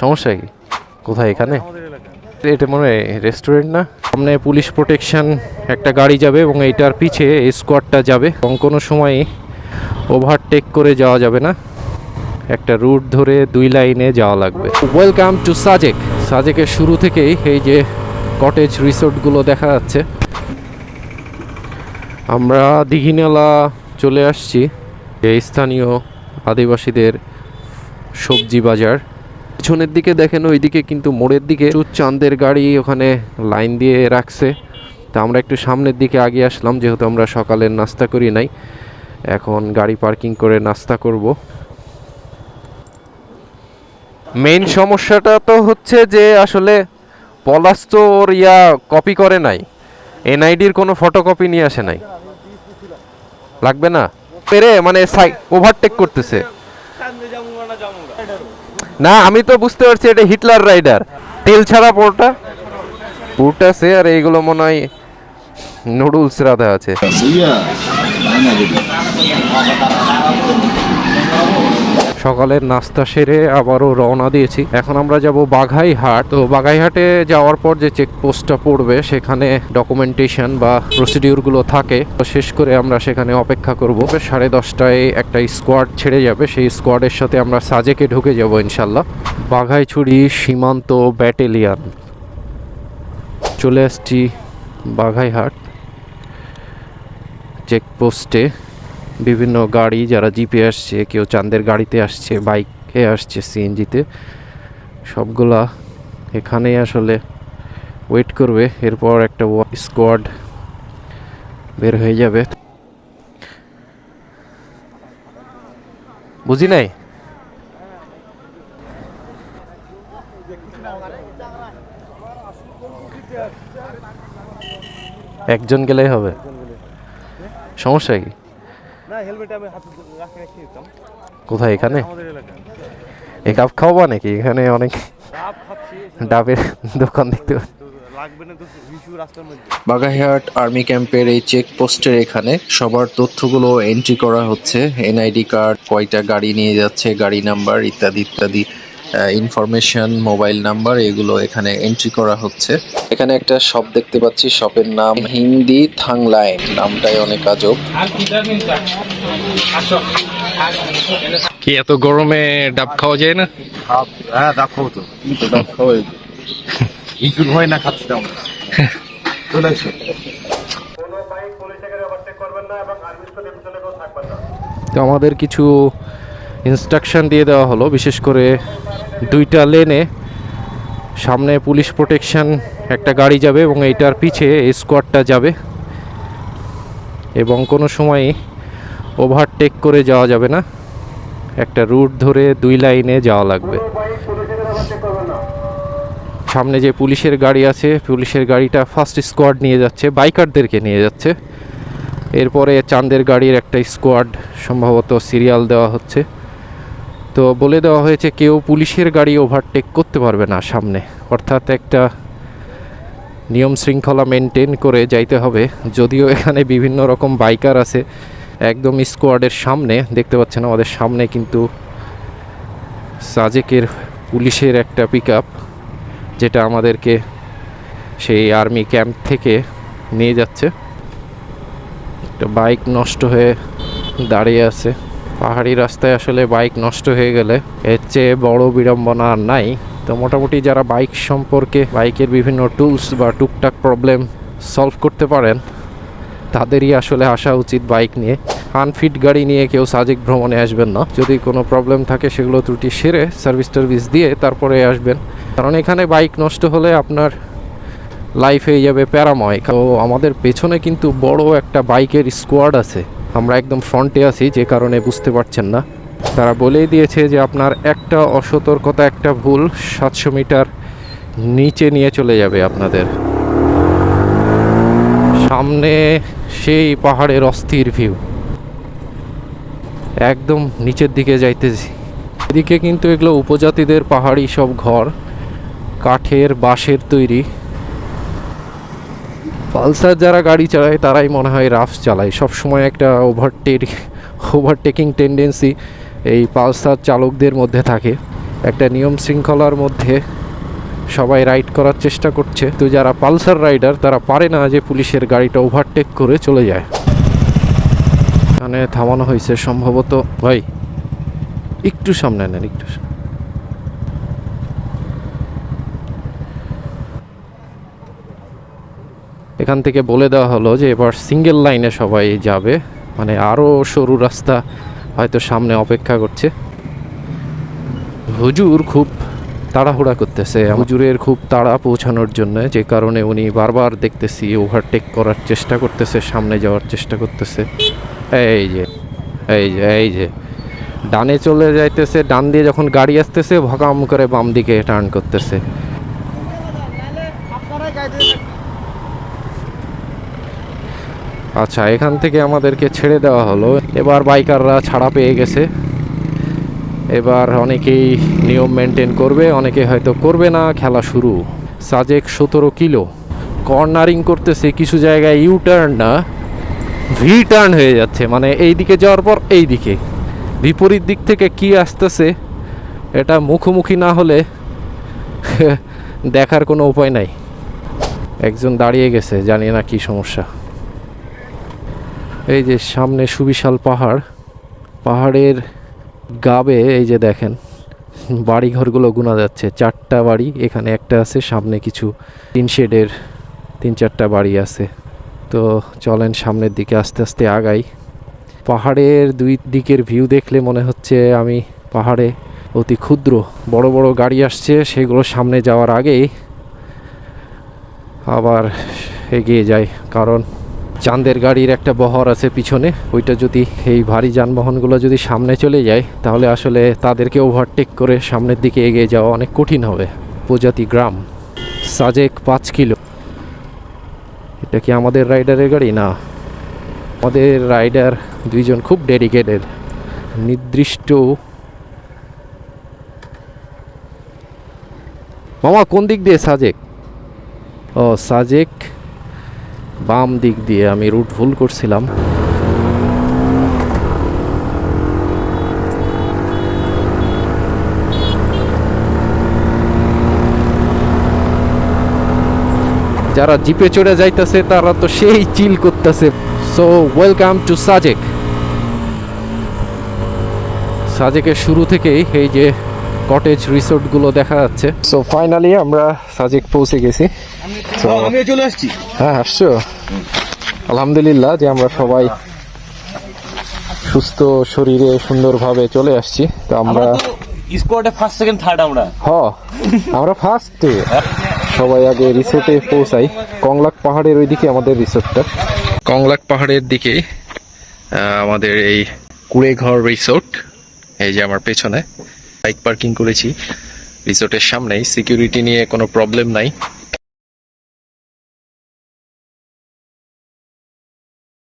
সমস্যা কি? কোথায় এখানে? এটা মনে হয় রেস্টুরেন্ট না? সামনে পুলিশ প্রোটেকশন একটা গাড়ি যাবে এবং এইটার পিছে স্কোয়াডটা যাবে এবং কোনো সময় ওভারটেক করে যাওয়া যাবে না। একটা রুট ধরে দুই লাইনে যাওয়া লাগবে। ওয়েলকাম টু সাজেক সাজেকের শুরু থেকেই এই যে কটেজ রিসোর্টগুলো দেখা যাচ্ছে। আমরা দিঘিনালা চলে আসছি। এই স্থানীয় আদিবাসীদের সবজি বাজার। পিছনের দিকে দেখেন, ওইদিকে কিন্তু মোড়ের দিকে চাঁদের গাড়ি ওখানে লাইন দিয়ে রাখছে। তা আমরা একটু সামনের দিকে আগে আসলাম, যেহেতু আমরা সকালের নাস্তা করি নাই। এখন গাড়ি পার্কিং করে নাস্তা করব। মেইন সমস্যাটা তো হচ্ছে যে আসলে পলাশ তো ওর ইয়া কপি করে নাই। এনআইডির কোনো ফটোকপি নিয়ে আসে নাই। লাগবে না? পেরে মানে ওভারটেক করতেছে। না, আমি তো বুঝতে পারছি এটা হিটলার রাইডার। তেল ছাড়া পোরটা? পোটা সে আর এইগুলো মনে হয় নুডলস রাধা আছে। সকালের নাস্তা সেরে আবারও রওনা দিয়েছি। এখন আমরা যাব বাঘাইহাট। তো বাঘাইহাটে যাওয়ার পর যে চেকপোস্টটা পড়বে, সেখানে ডকুমেন্টেশন বা প্রসিডিউরগুলো থাকে। তো শেষ করে আমরা সেখানে অপেক্ষা করব। সাড়ে দশটায় একটা স্কোয়াড ছেড়ে যাবে। সেই স্কোয়াডের সাথে আমরা সাজেকে ঢুকে যাব ইনশাল্লাহ বাঘাইছড়ি সীমান্ত ব্যাটেলিয়ান চলে আসছি বাঘাইহাট চেকপোস্টে বিভিন্ন গাড়ি, যারা জিপে আসছে, কেউ চাঁদের গাড়িতে আসছে, বাইকে আসছে সিএনজিতে সবগুলা এখানেই আসলে ওয়েট করবে। এরপর একটা স্কোয়াড বের হয়ে যাবে। বুঝি নাই? একজন গেলেই হবে। সমস্যা কি? না হেলমেট আমি হাতে রাখে রেখে দিতাম। কোথায় এখানে? আমাদের এলাকায়। এ কাপ খাওয়াবা নাকি? এখানে অনেক ডাব খাচ্ছি ডাবের দোকান দেখতে বাগাইহাট আর্মি ক্যাম্পের এই চেকপোস্টের এখানে সবার তথ্যগুলো এন্ট্রি করা হচ্ছে। এনআইডি কার্ড কয়টা গাড়ি নিয়ে যাচ্ছে গাড়ি নাম্বার ইত্যাদি ইত্যাদি। ইনফরমেশন মোবাইল নাম্বার এগুলো এখানে এন্ট্রি করা হচ্ছে। এখানে একটা শপ দেখতে পাচ্ছি শপের নাম হিন্দি থাংলাইন নামটাই অনেক আজব। কি এত গরমে ডাব খাওয়া যায় না? হ্যাঁ ডাব খাব তো। ডাব খাওয়াই হিসুর হয় না খাচ্ছি চলে আসো। তো আমাদের কিছু ইনস্ট্রাকশন দিয়ে দেওয়া হলো বিশেষ করে দুইটা লেনে সামনে পুলিশ প্রোটেকশন একটা গাড়ি যাবে এবং এইটার পিছে স্কোয়াডটা যাবে এবং কোনো সময় ওভারটেক করে যাওয়া যাবে না। একটা রুট ধরে দুই লাইনে যাওয়া লাগবে। সামনে যে পুলিশের গাড়ি আছে, পুলিশের গাড়িটা ফার্স্ট স্কোয়াড নিয়ে যাচ্ছে, বাইকারদেরকে নিয়ে যাচ্ছে। এরপরে চাঁদের গাড়ির একটা স্কোয়াড সম্ভবত সিরিয়াল দেওয়া হচ্ছে। তো বলে দেওয়া হয়েছে কেউ পুলিশের গাড়ি ওভারটেক করতে পারবে না সামনে। অর্থাৎ একটা নিয়ম শৃঙ্খলা মেনটেন করে যাইতে হবে। যদিও এখানে বিভিন্ন রকম বাইকার আছে, একদম স্কোয়াডের সামনে, দেখতে পাচ্ছেন আমাদের সামনে কিন্তু সাজেকের পুলিশের একটা পিক যেটা আমাদেরকে সেই আর্মি ক্যাম্প থেকে নিয়ে যাচ্ছে। একটা বাইক নষ্ট হয়ে দাঁড়িয়ে আছে। পাহাড়ি রাস্তায় আসলে বাইক নষ্ট হয়ে গেলে এর চেয়ে বড় বিড়ম্বনা আর নাই। তো মোটামুটি যারা বাইক সম্পর্কে বাইকের বিভিন্ন টুলস বা টুকটাক প্রবলেম সলভ করতে পারেন, তাদেরই আসলে আসা উচিত বাইক নিয়ে। আনফিট গাড়ি নিয়ে কেউ সাজেক ভ্রমণে আসবেন না। যদি কোনো প্রবলেম থাকে সেগুলো ত্রুটি সেরে সার্ভিস টার্ভিস দিয়ে তারপরে আসবেন। কারণ এখানে বাইক নষ্ট হলে আপনার লাইফ হয়ে যাবে প্যারাময়। তো আমাদের পেছনে কিন্তু বড় একটা বাইকের স্কোয়াড আছে। আমরা একদম ফ্রন্টে আছি, যে কারণে বুঝতে পারছেন না। তারা বলেই দিয়েছে যে আপনার একটা অসতর্কতা, একটা ভুল সাতশো মিটার নিচে নিয়ে চলে যাবে আপনাদের। সামনে সেই পাহাড়ের অস্থির ভিউ একদম নিচের দিকে যাইতেছি। এদিকে কিন্তু এগুলো উপজাতিদের পাহাড়ি সব ঘর, কাঠের বাঁশের তৈরি। পালসার যারা গাড়ি চালায়, তারাই মনে হয় রাফ চালায়। সব সময় একটা ওভারটেক ওভারটেকিং টেন্ডেন্সি এই পালসার চালকদের মধ্যে থাকে। একটা নিয়ম শৃঙ্খলার মধ্যে সবাই রাইড করার চেষ্টা করছে। তো যারা পালসার রাইডার তারা পারে না যে পুলিশের গাড়িটা ওভারটেক করে চলে যায়। এখানে থামানো হয়েছে সম্ভবত ভাই, একটু সামনে নেন, একটু সামনে। এখান থেকে বলে দেওয়া হলো যে এবার সিঙ্গেল লাইনে সবাই যাবে। মানে আরও সরু রাস্তা হয়তো সামনে অপেক্ষা করছে। হুজুর খুব তাড়াহুড়া করতেছে। হুজুরের খুব তাড়া পৌঁছানোর জন্য যে কারণে উনি বারবার দেখতেছি ওভারটেক করার চেষ্টা করতেছে, সামনে যাওয়ার চেষ্টা করতেছে। এই যে এই যে এই যে। ডানে চলে যাইতেছে, ডান দিয়ে যখন গাড়ি আসতেছে ভকাম করে বাম দিকে টার্ন করতেছে আচ্ছা এখান থেকে আমাদেরকে ছেড়ে দেওয়া হলো। এবার বাইকাররা ছাড়া পেয়ে গেছে। এবার অনেকেই নিয়ম মেনটেন করবে, অনেকে হয়তো করবে না, খেলা শুরু। সাজেক সতেরো কিলো। কর্নারিং করতেছে কিছু জায়গায় ইউ টার্ন না। ভি টার্ন হয়ে যাচ্ছে মানে এই দিকে যাওয়ার পর এই দিকে বিপরীত দিক থেকে কি আসতেছে, এটা মুখোমুখি না হলে দেখার কোনো উপায় নাই। একজন দাঁড়িয়ে গেছে, জানি না কি সমস্যা। এই যে সামনে সুবিশাল পাহাড়, পাহাড়ের গাবে এই যে দেখেন বাড়ি ঘরগুলো গোনা যাচ্ছে। চারটা বাড়ি এখানে একটা আছে, সামনে কিছু তিন শেডের তিন চারটা বাড়ি আছে। তো চলেন সামনের দিকে আস্তে আস্তে আগাই। পাহাড়ের দুই দিকের ভিউ দেখলে মনে হচ্ছে আমি পাহাড়ে অতি ক্ষুদ্র, বড় বড় গাড়ি আসছে, সেগুলো সামনে যাওয়ার আগেই আবার এগিয়ে যায় কারণ চাঁদের গাড়ির একটা বহর আছে পিছনে। ওইটা যদি এই ভারী যানবাহনগুলো যদি সামনে চলে যায়, তাহলে আসলে তাদেরকে ওভারটেক করে সামনের দিকে এগিয়ে যাওয়া অনেক কঠিন হবে। প্রজাতি গ্রাম। সাজেক পাঁচ কিলো। এটা কি আমাদের রাইডারের গাড়ি? না। আমাদের রাইডার দুইজন খুব ডেডিকেটেড নির্দিষ্ট মামা, কোন দিক দিয়ে সাজেক? ও, সাজেক বাম দিক দিয়ে আমি রুট ভুল করছিলাম। যারা জিপে চড়ে যাইতেছে, তারা তো সেই চিল করতেছে। সো ওয়েলকাম টু সাজেক সাজেকের শুরু থেকেই, এই যে কটেজ রিসোর্টগুলো দেখা যাচ্ছে। সো ফাইনালি আমরা সাজেক পৌঁছে গেছি। আমি চলে আসছি। হ্যাঁ আসছো? আলহামদুলিল্লাহ যে আমরা সবাই সুস্থ শরীরে সুন্দরভাবে চলে আসছি। তো আমরা স্কোয়াডে ফার্স্ট সেকেন্ড থার্ড আমরা। হ আমরা ফার্স্টে সবাই আগে রিসোর্টে পৌঁছাই। কংলাক পাহাড়ের ওইদিকে আমাদের রিসোর্টটা কংলাক পাহাড়ের দিকে আমাদের এই কুড়েঘর রিসোর্ট এই যে আমার পেছনে। বাইক পার্কিং করেছি রিসোর্টের সামনেই। সিকিউরিটি নিয়ে কোনো প্রবলেম নাই।